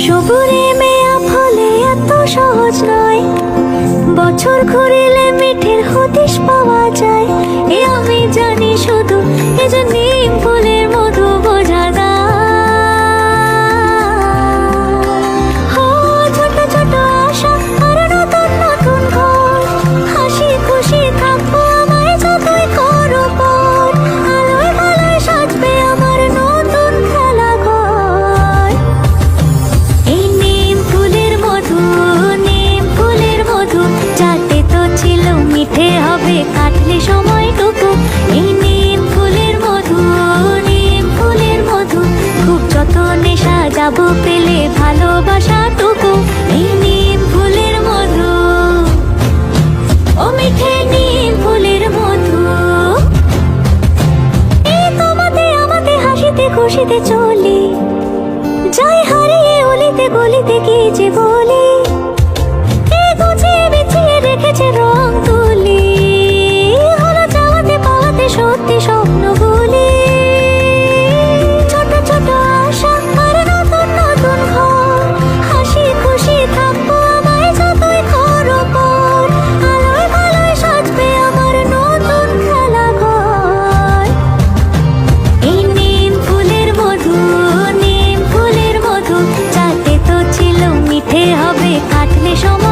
সবুরে মেয়া ফলে এত সহজ নয়। বছর ঘুরিলে মিঠের হদিশ পাওয়া ছিল হবে কাটলে সময়টুকু। এই নিম ফুলের মধু, নিম ফুলের মধু। খুব পেলে ভালোবাসাটুকু। এই নিম ফুলের মধু। ও মিঠে নিম ফুলের মধু। তোমাতে আমাতে হাসিতে খুশিতে চলি। যাই হারিয়ে অলিতে গলিতে কি যে বলি? 一首梦